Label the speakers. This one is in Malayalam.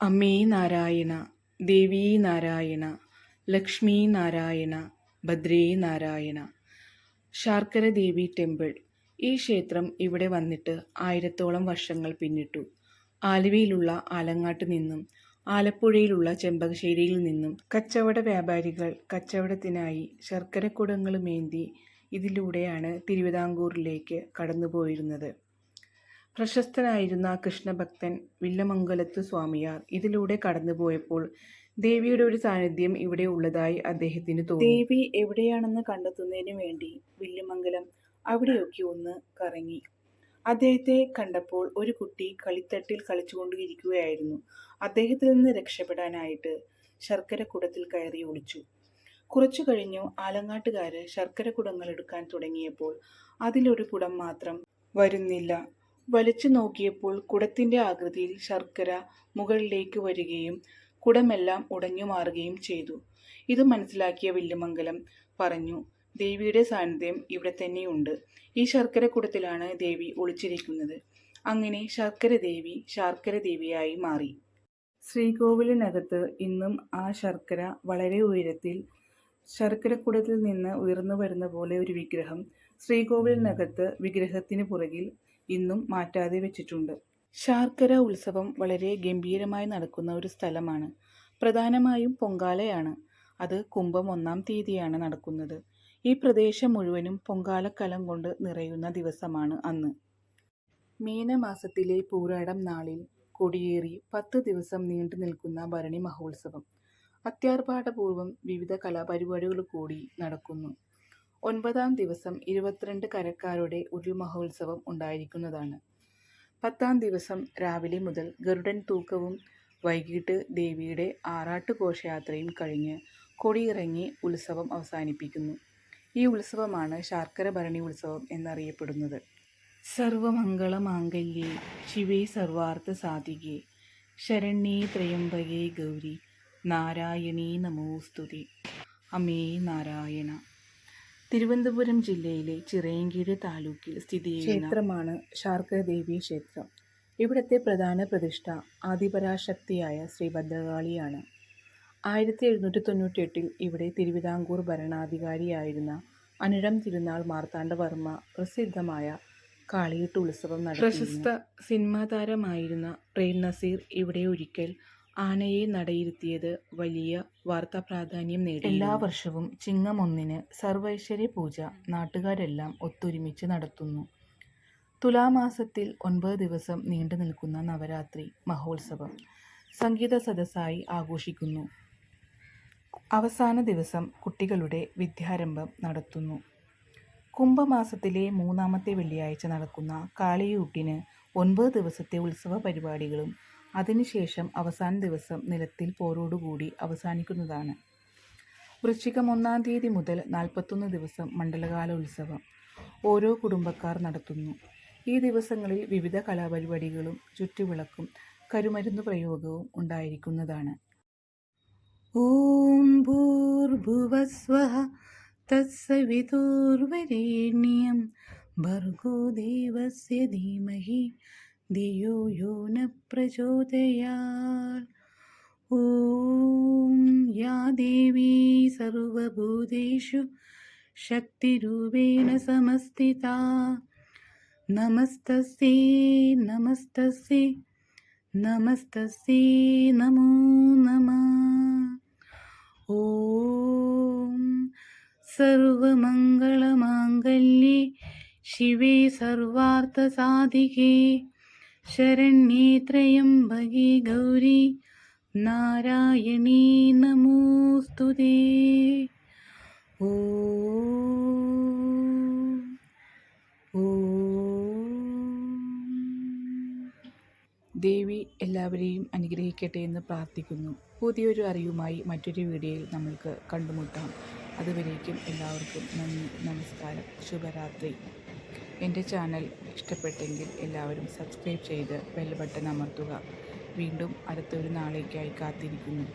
Speaker 1: അമ്മേ നാരായണ ദേവീ നാരായണ ലക്ഷ്മി നാരായണ ഭദ്രേ നാരായണ. ശാർക്കര ദേവി ടെമ്പിൾ. ഈ ക്ഷേത്രം ഇവിടെ വന്നിട്ട് ആയിരത്തോളം വർഷങ്ങൾ പിന്നിട്ടു. ആലുവയിലുള്ള ആലങ്ങാട്ട് നിന്നും ആലപ്പുഴയിലുള്ള ചെമ്പകശ്ശേരിയിൽ നിന്നും കച്ചവട വ്യാപാരികൾ കച്ചവടത്തിനായി ശർക്കരക്കുടങ്ങളുമേന്തി ഇതിലൂടെയാണ് തിരുവിതാംകൂറിലേക്ക് കടന്നുപോയിരുന്നത്. പ്രശസ്തനായിരുന്ന കൃഷ്ണഭക്തൻ വില്ലമംഗലത്ത് സ്വാമിയാർ ഇതിലൂടെ കടന്നുപോയപ്പോൾ ദേവിയുടെ ഒരു സാന്നിധ്യം ഇവിടെ ഉള്ളതായി അദ്ദേഹത്തിന് തോന്നി. ദേവി എവിടെയാണെന്ന് കണ്ടെത്തുന്നതിന് വേണ്ടി വില്ലുമംഗലം അവിടെയൊക്കെ ഒന്ന് കറങ്ങി. അദ്ദേഹത്തെ കണ്ടപ്പോൾ ഒരു കുട്ടി കളിത്തട്ടിൽ കളിച്ചുകൊണ്ടിരിക്കുകയായിരുന്നു. അദ്ദേഹത്തിൽ നിന്ന് രക്ഷപ്പെടാനായിട്ട് ശർക്കര കുടത്തിൽ കയറി ഒളിച്ചു. കുറച്ചു കഴിഞ്ഞു ആലങ്ങാട്ടുകാര് ശർക്കര കുടങ്ങൾ എടുക്കാൻ തുടങ്ങിയപ്പോൾ അതിലൊരു കുടം മാത്രം വരുന്നില്ല. വലിച്ചു നോക്കിയപ്പോൾ കുടത്തിന്റെ ആകൃതിയിൽ ശർക്കര മുകളിലേക്ക് വരികയും കുടമെല്ലാം ഉടഞ്ഞു മാറുകയും ചെയ്തു. ഇത് മനസ്സിലാക്കിയ വില്ലുമംഗലം പറഞ്ഞു ദേവിയുടെ സാന്നിധ്യം ഇവിടെ തന്നെയുണ്ട്. ഈ ശർക്കര കുടത്തിലാണ് ദേവി ഒളിച്ചിരിക്കുന്നത്. അങ്ങനെ ശർക്കര ദേവി ശർക്കര ദേവിയായി മാറി. ശ്രീകോവിലിനകത്ത് ഇന്നും ആ ശർക്കര വളരെ ഉയരത്തിൽ ശർക്കരക്കുടത്തിൽ നിന്ന് ഉയർന്നു വരുന്ന പോലെ ഒരു വിഗ്രഹം ശ്രീകോവിലിനകത്ത് വിഗ്രഹത്തിന് പുറകിൽ ഇന്നും മാറ്റാതെ വെച്ചിട്ടുണ്ട്. ശാർക്കര ഉത്സവം വളരെ ഗംഭീരമായി നടക്കുന്ന ഒരു സ്ഥലമാണ്. പ്രധാനമായും പൊങ്കാലയാണ്. അത് കുംഭം ഒന്നാം തീയതിയാണ് നടക്കുന്നത്. ഈ പ്രദേശം മുഴുവനും പൊങ്കാലക്കലം കൊണ്ട് നിറയുന്ന ദിവസമാണ് അന്ന്. മീനമാസത്തിലെ പൂരാടം നാളിൽ കൊടിയേറി പത്ത് ദിവസം നീണ്ടു നിൽക്കുന്ന ഭരണി മഹോത്സവം. അത്യാർഭാടപൂർവം വിവിധ കലാപരിപാടികൾ കൂടി നടക്കുന്നു. ഒൻപതാം ദിവസം ഇരുപത്തിരണ്ട് കരക്കാരുടെ ഒരു മഹോത്സവം ഉണ്ടായിരിക്കുന്നതാണ്. പത്താം ദിവസം രാവിലെ മുതൽ ഗരുഡൻ തൂക്കവും വൈകിട്ട് ദേവിയുടെ ആറാട്ട് ഘോഷയാത്രയും കഴിഞ്ഞ് കൊടിയിറങ്ങി ഉത്സവം അവസാനിപ്പിക്കുന്നു. ഈ ഉത്സവമാണ് ശാർക്കര ഭരണി ഉത്സവം എന്നറിയപ്പെടുന്നത്. സർവമംഗളമാംഗല്യേ ശിവേ സർവാർത്ഥ സാധികേ ശരണ്യേ ത്രയംബകേ ഗൗരി നാരായണീ നമോസ്തുതി അമേ നാരായണ. തിരുവനന്തപുരം ജില്ലയിലെ ചിറയൻകീഴ് താലൂക്കിൽ സ്ഥിതി ചെയ്യുന്ന ക്ഷേത്രമാണ് ശാർക്കദേവി ക്ഷേത്രം. ഇവിടുത്തെ പ്രധാന പ്രതിഷ്ഠ ആദിപരാശക്തിയായ ശ്രീ ഭദ്രകാളിയാണ്. ആയിരത്തി എഴുന്നൂറ്റി തൊണ്ണൂറ്റി എട്ടിൽ ഇവിടെ തിരുവിതാംകൂർ ഭരണാധികാരിയായിരുന്ന അനിഴം തിരുനാൾ മാർത്താണ്ഡവർമ്മ പ്രസിദ്ധമായ കാളിയിട്ട് ഉത്സവം നടത്തി പ്രശസ്ത സിനിമാ താരമായിരുന്ന പ്രേം നസീർ ഇവിടെ ഒരിക്കൽ ആനയെ നടയിരുത്തിയത് വലിയ വാർത്താ പ്രാധാന്യം നേടി എല്ലാ വർഷവും ചിങ്ങം ഒന്നിന് സർവൈശ്വര്യ പൂജ നാട്ടുകാരെല്ലാം ഒത്തൊരുമിച്ച് നടത്തുന്നു. തുലാമാസത്തിൽ ഒൻപത് ദിവസം നീണ്ടു നിൽക്കുന്ന നവരാത്രി മഹോത്സവം സംഗീത സദസ്സായി ആഘോഷിക്കുന്നു. അവസാന ദിവസം കുട്ടികളുടെ വിദ്യാരംഭം നടത്തുന്നു. കുംഭമാസത്തിലെ മൂന്നാമത്തെ വെള്ളിയാഴ്ച നടക്കുന്ന കാളിയൂട്ടിന് ഒൻപത് ദിവസത്തെ ഉത്സവ പരിപാടികളും അതിനുശേഷം അവസാന ദിവസം നിലത്തിൽ പോരോടുകൂടി അവസാനിക്കുന്നതാണ്. വൃശ്ചികം ഒന്നാം തീയതി മുതൽ നാൽപ്പത്തൊന്ന് ദിവസം മണ്ഡലകാല ഉത്സവം ഓരോ കുടുംബക്കാർ നടത്തുന്നു. ഈ ദിവസങ്ങളിൽ വിവിധ കലാപരിപാടികളും ചുറ്റുവിളക്കും കരുമരുന്ന് പ്രയോഗവും ഉണ്ടായിരിക്കുന്നതാണ്. ഓം ഭൂർഭുവസ്വ തത്സവിതുർവരേണ്യം ഭർഗോ ദേവസ്യ ധീമഹി ധിയോ യോ ന പ്രചോദയാൽ. ഓം യാ ദേവീ സർവഭൂതേഷു ശക്തിരൂപേണ സമസ്ഥിത നമസ്തസ്യേ നമസ്തസ്യേ നമസ്തസ്യേ നമോ നമ. ഓം സർവമംഗളമാംഗല്യേ ശിവേ സർവാർത്ഥസാധികേ. ശരണ്യേ ഭഗി ഗൗരി നാരായണീ നമോസ്തു ഓ. ദേവി എല്ലാവരെയും അനുഗ്രഹിക്കട്ടെ എന്ന് പ്രാർത്ഥിക്കുന്നു. പുതിയൊരു അറിവുമായി മറ്റൊരു വീഡിയോയിൽ നമ്മൾക്ക് കണ്ടുമുട്ടാം. അതുവരേക്കും എല്ലാവർക്കും നന്ദി നമസ്കാരം. ശുഭരാത്രി. എന്റെ ചാനൽ ഇഷ്ടപ്പെട്ടെങ്കിൽ എല്ലാവരും സബ്സ്ക്രൈബ് ചെയ്ത് ബെൽ ബട്ടൺ അമർത്തുക. വീണ്ടും അടുത്തൊരു നാളേക്കായി കാത്തിരിക്കുന്നു.